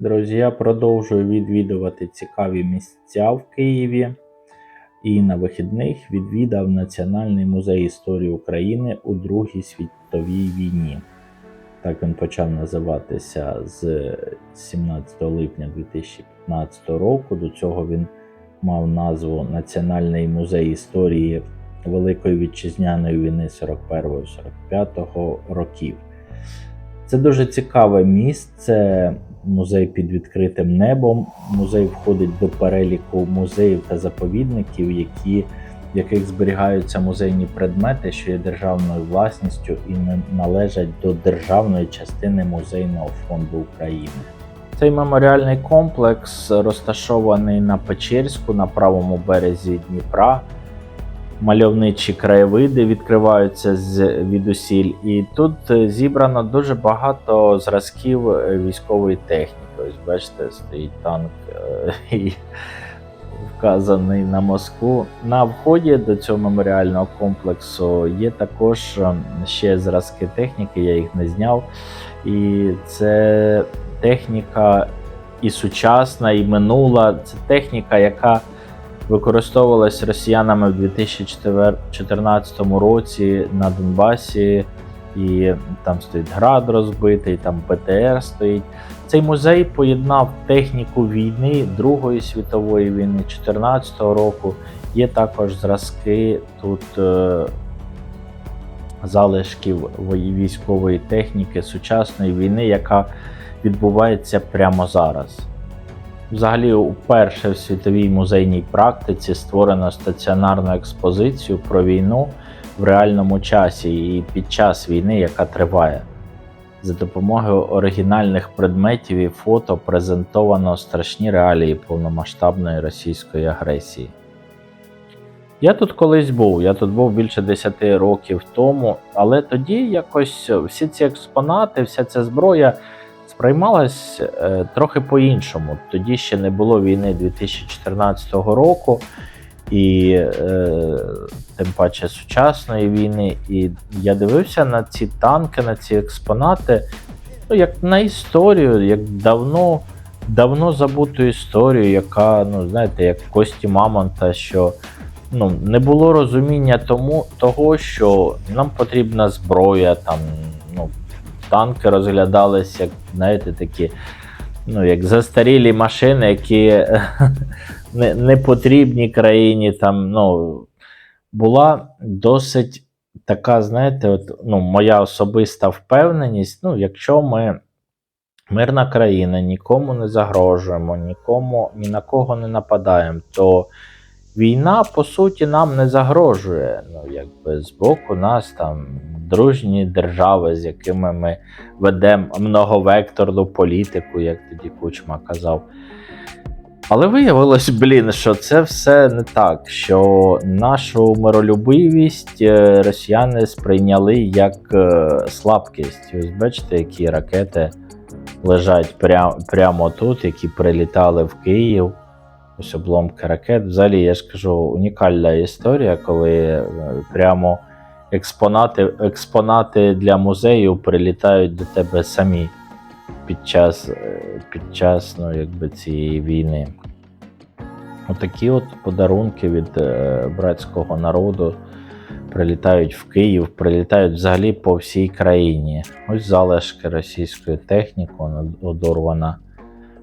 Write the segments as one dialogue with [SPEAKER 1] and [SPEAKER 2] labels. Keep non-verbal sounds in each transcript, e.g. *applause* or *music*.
[SPEAKER 1] Друзі, я продовжую відвідувати цікаві місця в Києві. І на вихідних відвідав Національний музей історії України у Другій світовій війні. Так він почав називатися з 17 липня 2015 року. До цього він мав назву Національний музей історії Великої Вітчизняної війни 41-45 років. Це дуже цікаве місце, музей під відкритим небом. Музей входить до переліку музеїв та заповідників, які, в яких зберігаються музейні предмети, що є державною власністю і належать до державної частини музейного фонду України. Цей меморіальний комплекс розташований на Печерську на правому березі Дніпра мальовничі краєвиди відкриваються з відусіль, і тут е, зібрано дуже багато зразків е, військової техніки. Ось бачите, стоїть танк е, *laughs* і вказаний на Москву. На вході до цього меморіального комплексу є також ще зразки техніки, я їх не зняв. І це техніка і сучасна, і минула. Це техніка, яка використовувалась росіянами в 2014 році на Донбасі, і там стоїть град розбитий, там БТР стоїть. Цей музей поєднав техніку війни Другої світової війни 2014 року. Є також зразки тут е, залишків військової техніки сучасної війни, яка відбувається прямо зараз. Взагалі, уперше в світовій музейній практиці створено стаціонарну експозицію про війну в реальному часі і під час війни, яка триває. За допомогою оригінальних предметів і фото презентовано страшні реалії повномасштабної російської агресії. Я тут колись був, я тут був більше 10 років тому, але тоді якось всі ці експонати, вся ця зброя сприймалась е, трохи по-іншому. Тоді ще не було війни 2014 року, і е, тим паче сучасної війни. І я дивився на ці танки, на ці експонати, ну, як на історію, як давно, давно забуту історію, яка, ну, знаєте, як кості Мамонта, що. Ну, не було розуміння тому, того, що нам потрібна зброя, там, танки розглядались як, знаєте, такі, ну, як застарілі машини, які *laughs* не, не потрібні країні. Там, ну, була досить така, знаєте, от, ну, моя особиста впевненість, ну, якщо ми мирна країна, нікому не загрожуємо, нікому, ні на кого не нападаємо, то війна, по суті, нам не загрожує. Ну, якби з боку нас там дружні держави, з якими ми ведемо многовекторну політику, як тоді Кучма казав. Але виявилось, блін, що це все не так. Що нашу миролюбивість е, росіяни сприйняли як е, слабкість. Ось бачите, які ракети лежать пря- прямо тут, які прилітали в Київ. Ось обломки ракет. Взагалі, я ж кажу, унікальна історія, коли е, прямо експонати, експонати для музею прилітають до тебе самі під час, е, під час ну, якби, цієї війни. Отакі от подарунки від е, братського народу прилітають в Київ, прилітають взагалі по всій країні. Ось залишки російської техніки, одорвана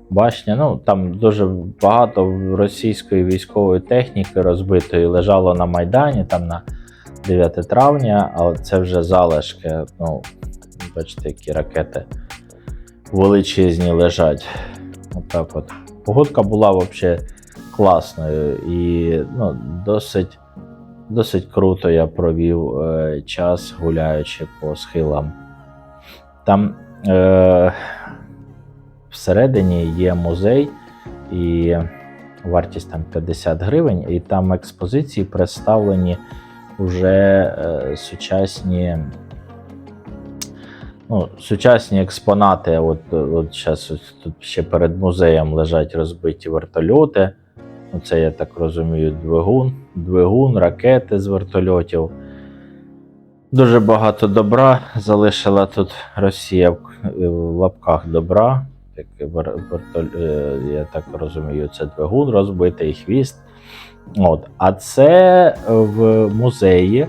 [SPEAKER 1] башня. Ну там дуже багато російської військової техніки розбитої лежало на Майдані, там на 9 травня, а це вже залишки. Ну, бачите, які ракети величезні лежать. Отак от. Погодка була взагалі класною і ну, досить, досить круто я провів е, час гуляючи по схилам. Там е, всередині є музей, і вартість там 50 гривень, і там експозиції представлені вже е, сучасні. Ну, сучасні експонати. От, от зараз ось тут ще перед музеєм лежать розбиті вертольоти. Це, я так розумію, двигун, двигун, ракети з вертольотів. Дуже багато добра залишила тут Росія в лапках добра вер- е, я так розумію, це двигун розбитий, хвіст. От. А це в музеї,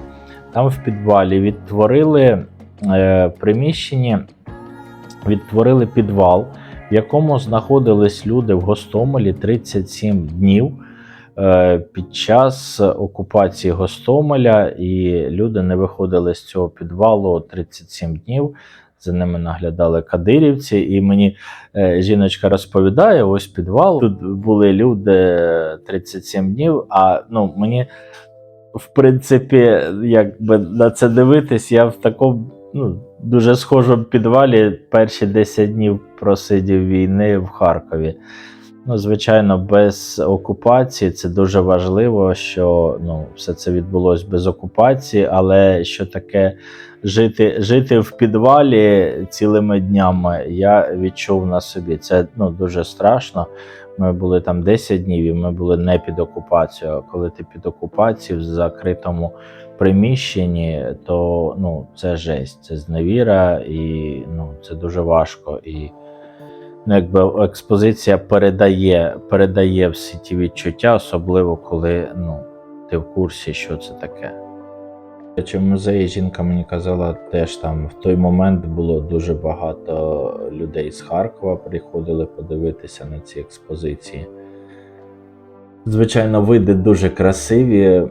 [SPEAKER 1] там в підвалі відтворили е, приміщення, відтворили підвал, в якому знаходились люди в Гостомелі 37 днів е, під час окупації Гостомеля, і люди не виходили з цього підвалу 37 днів. За ними наглядали кадирівці, і мені е, жіночка розповідає: ось підвал. Тут були люди 37 днів. А ну мені, в принципі, якби на це дивитись, я в такому ну, дуже схожому підвалі перші 10 днів просидів війни в Харкові. Ну, звичайно, без окупації це дуже важливо, що ну, все це відбулося без окупації, але що таке жити, жити в підвалі цілими днями, я відчув на собі. Це ну, дуже страшно. Ми були там 10 днів, і ми були не під окупацією. А коли ти під окупацією в закритому приміщенні, то ну, це жесть, це зневіра, і ну, це дуже важко. І ну, якби експозиція передає, передає всі ті відчуття, особливо коли ну, ти в курсі, що це таке. Чи в музеї жінка мені казала, теж там в той момент було дуже багато людей з Харкова, приходили подивитися на ці експозиції. Звичайно, види дуже красиві.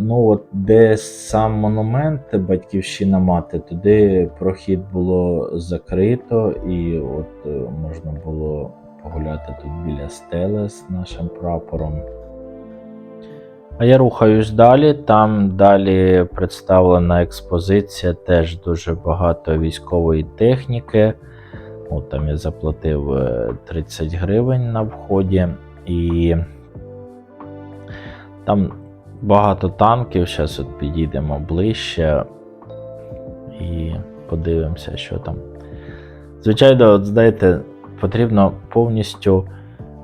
[SPEAKER 1] Ну, от де сам монумент Батьківщина мати, туди прохід було закрито, і от е, можна було погуляти тут біля стели з нашим прапором. А я рухаюсь далі. Там далі представлена експозиція, теж дуже багато військової техніки. От там я заплатив е, 30 гривень на вході. І там багато танків. Зараз от підійдемо ближче і подивимося, що там. Звичайно, от знаєте, потрібно повністю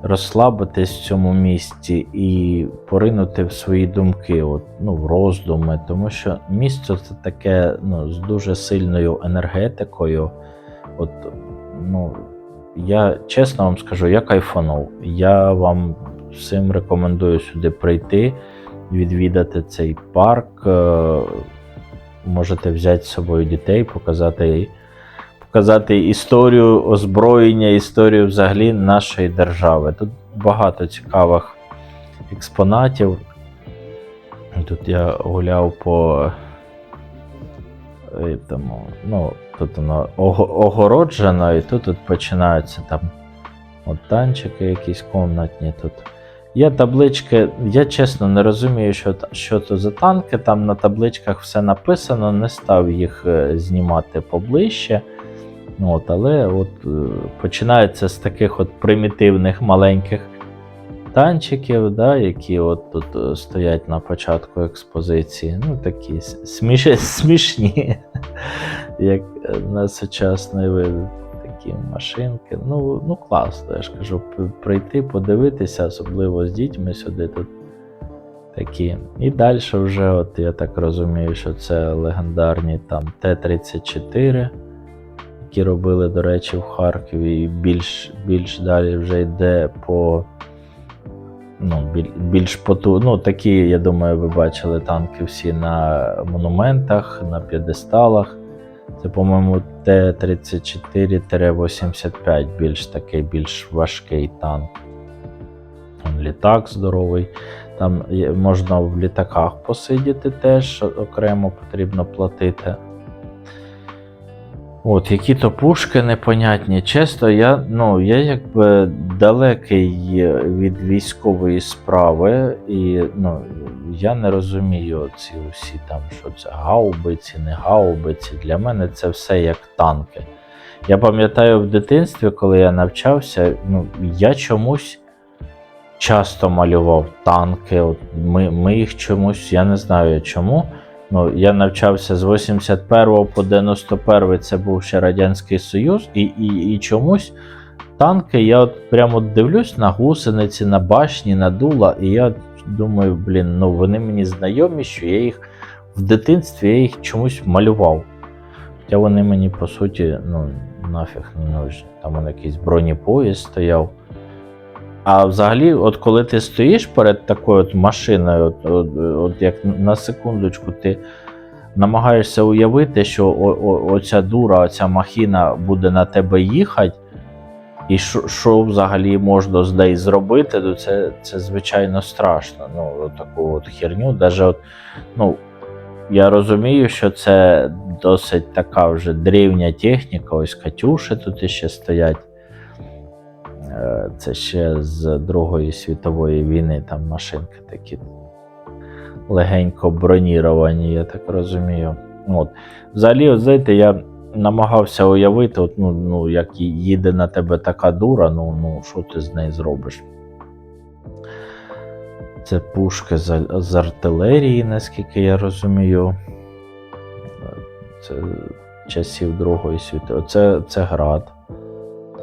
[SPEAKER 1] розслабитись в цьому місці і поринути в свої думки, от, ну, в роздуми, тому що місце це таке ну, з дуже сильною енергетикою. От, ну, я чесно вам скажу, я кайфанув. Я вам всім рекомендую сюди прийти, відвідати цей парк. Е, Можете взяти з собою дітей, показати показати історію озброєння, історію взагалі нашої держави. Тут багато цікавих експонатів. Тут я гуляв по е, тому, ну, тут воно огороджено, і тут, тут починаються там от танчики якісь комнатні. Тут. Є таблички, я чесно не розумію, що, що то за танки. Там на табличках все написано, не став їх е, знімати поближче. От, але от, е, починається з таких от примітивних маленьких танчиків, да, які от тут е, стоять на початку експозиції. Ну, такі сміш... *laughs* смішні, *laughs* як на сучасний вид. Такі машинки. Ну, ну класно, я ж кажу, прийти, подивитися, особливо з дітьми сюди тут такі. І далі вже, от я так розумію, що це легендарні там Т-34 які робили, до речі, в Харкові, і більш, більш далі вже йде по. Ну, біль- більш поту... ну, такі, я думаю, ви бачили танки всі на монументах, на п'єдесталах. Це, по-моєму, Т-34-85, більш такий більш важкий танк. Там Літак здоровий. Там можна в літаках посидіти теж, окремо потрібно платити. От, які то пушки непонятні. Чесно, я, ну, я якби далекий від військової справи, і ну, я не розумію ці усі там, що це гаубиці, не гаубиці. Для мене це все як танки. Я пам'ятаю в дитинстві, коли я навчався, ну, я чомусь часто малював танки. От ми, ми їх чомусь, я не знаю чому. Ну, я навчався з 81 по 91 це був ще Радянський Союз, і, і, і чомусь танки, я от прямо дивлюсь на гусениці, на башні, на дула, і я думаю, блін, ну вони мені знайомі, що я їх в дитинстві я їх чомусь малював. Хоча вони мені по суті ну, нафіг не нужні. Там якийсь бронепоїзд стояв. А взагалі, от коли ти стоїш перед такою от машиною, от, от, от як на секундочку, ти намагаєшся уявити, що о, о, оця дура, оця махіна буде на тебе їхати, і що, взагалі можна з нею зробити, то це, це звичайно страшно. Ну, от таку от херню. Даже от, ну, я розумію, що це досить така вже древня техніка, ось Катюші тут іще стоять. Е, Це ще з Другої світової війни там машинки такі легенько броніровані, я так розумію. От. Взагалі, от, знаєте, я намагався уявити, от, ну, ну, як їде на тебе така дура, ну, ну що ти з нею зробиш? Це пушки з, з артилерії, наскільки я розумію. Це часів Другої світової. Це, це град.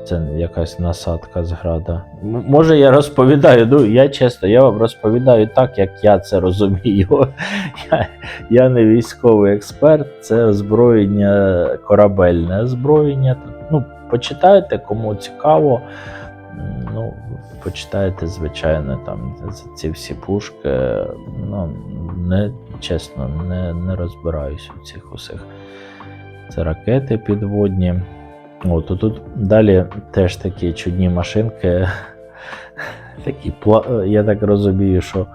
[SPEAKER 1] Це якась насадка з града. М- Може, я розповідаю, ну я чесно, я вам розповідаю так, як я це розумію. *laughs* Я, я не військовий експерт, це озброєння, корабельне озброєння. Ну, почитайте, кому цікаво. Ну, почитайте, звичайно, там ці всі пушки. Ну, не чесно, не, не розбираюсь у цих усіх. Це ракети підводні. От, тут далі теж такі чудні машинки. Такі, я так розумію, що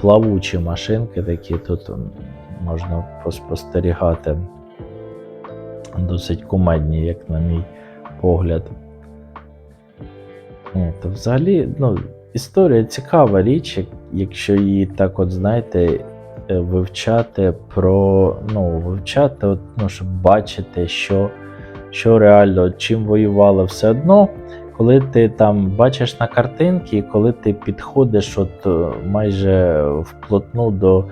[SPEAKER 1] плавучі машинки такі тут можна поспостерігати. Досить кумедні, як на мій погляд. От, взагалі, ну, історія цікава річ, якщо її так, от знаєте, е, вивчати про, ну, вивчати, от, ну, щоб бачити, що, що реально чим воювали все одно. Коли ти там бачиш на картинки, коли ти підходиш от е, майже вплотну до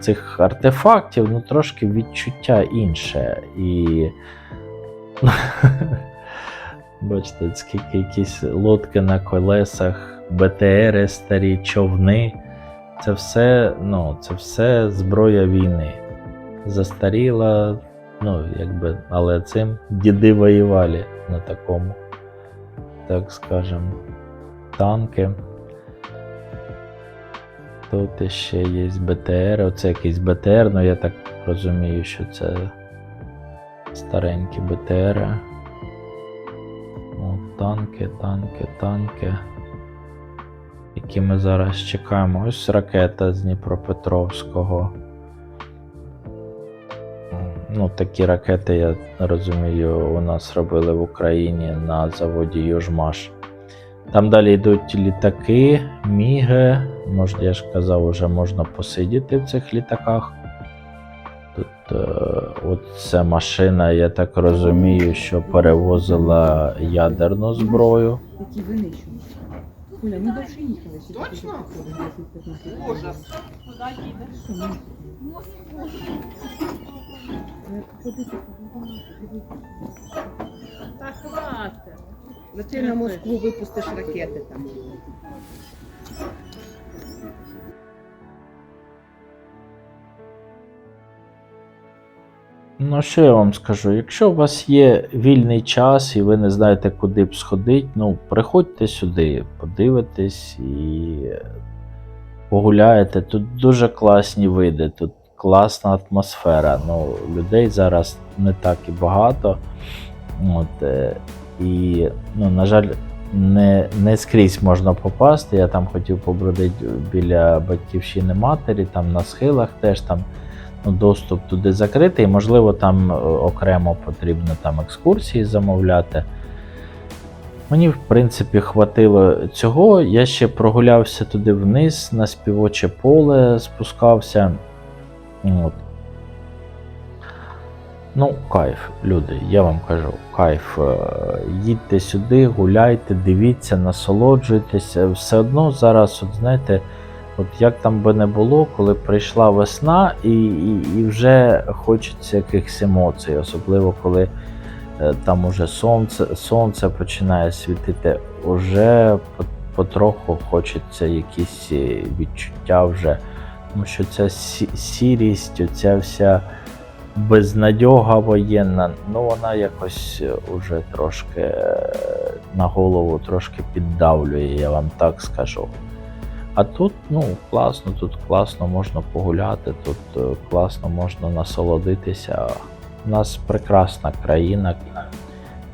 [SPEAKER 1] цих артефактів, ну трошки відчуття інше. І *laughs* бачите, скільки якісь лодки на колесах, БТРи старі, човни. Це все, ну, це все зброя війни. Застаріла, ну, якби, але цим діди воювали на такому так скажем, танки. Тут ще є БТР, оце якийсь БТР, ну я так розумію, що це старенькі БТР. О, танки, танки, танки. Які ми зараз чекаємо. Ось ракета з Дніпропетровського. Ну, такі ракети, я розумію, у нас робили в Україні на заводі Южмаш. Там далі йдуть літаки, міги. Може, я ж казав, вже можна посидіти в цих літаках. Тут е, от ця машина, я так розумію, що перевозила ядерну зброю.
[SPEAKER 2] Такі винищують. Оля, ми довше їхали.
[SPEAKER 3] Точно?
[SPEAKER 2] тільки приходили, 10-15
[SPEAKER 3] Ужас.
[SPEAKER 2] Куди їдеш?
[SPEAKER 3] Та хватить.
[SPEAKER 2] Ну ти на Москву випустиш ракети там.
[SPEAKER 1] Ну, що я вам скажу? Якщо у вас є вільний час і ви не знаєте, куди б сходити, ну, приходьте сюди, подивитесь і погуляєте. Тут дуже класні види, тут класна атмосфера. Ну, людей зараз не так і багато. От, е, і, ну, на жаль, не, не скрізь можна попасти. Я там хотів побродити біля батьківщини матері, там на схилах теж там ну, доступ туди закритий. Можливо, там е, окремо потрібно там екскурсії замовляти. Мені, в принципі, хватило цього. Я ще прогулявся туди вниз, на співоче поле спускався. От. Ну, кайф, люди, я вам кажу, кайф. Е, Їдьте сюди, гуляйте, дивіться, насолоджуйтеся. Все одно зараз, от знаєте, От як там би не було, коли прийшла весна, і, і, і вже хочеться якихось емоцій, особливо коли е, там уже сонце, сонце починає світити, уже потроху хочеться якісь е, відчуття вже. Тому що ця сірість, оця вся безнадьога воєнна, ну вона якось е, уже трошки е, на голову трошки піддавлює, я вам так скажу. А тут, ну, класно, тут класно можна погуляти, тут е, класно можна насолодитися. У нас прекрасна країна.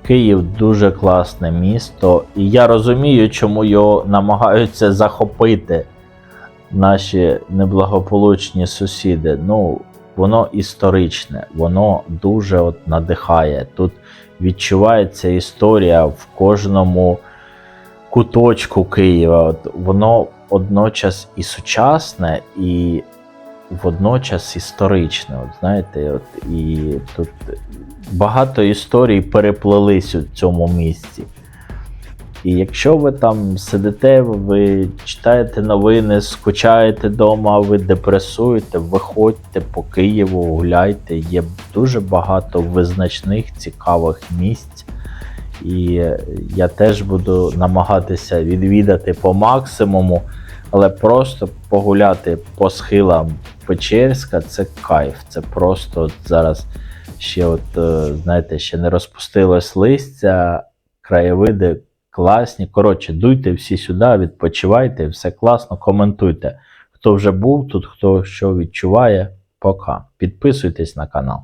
[SPEAKER 1] Київ дуже класне місто, і я розумію, чому його намагаються захопити наші неблагополучні сусіди. Ну, воно історичне, воно дуже от надихає. Тут відчувається історія в кожному куточку Києва. От воно одночас і сучасне, і водночас історичне. От знаєте, от і тут багато історій переплелись у цьому місці. І якщо ви там сидите, ви читаєте новини, скучаєте вдома, ви депресуєте, виходьте по Києву, гуляйте. Є дуже багато визначних цікавих місць. І я теж буду намагатися відвідати по максимуму, але просто погуляти по схилам Печерська це кайф. Це просто от зараз ще, от, е, знаєте, ще не розпустилось листя, краєвиди класні. Коротше, дуйте всі сюди, відпочивайте, все класно, коментуйте. Хто вже був тут, хто що відчуває, пока. Підписуйтесь на канал.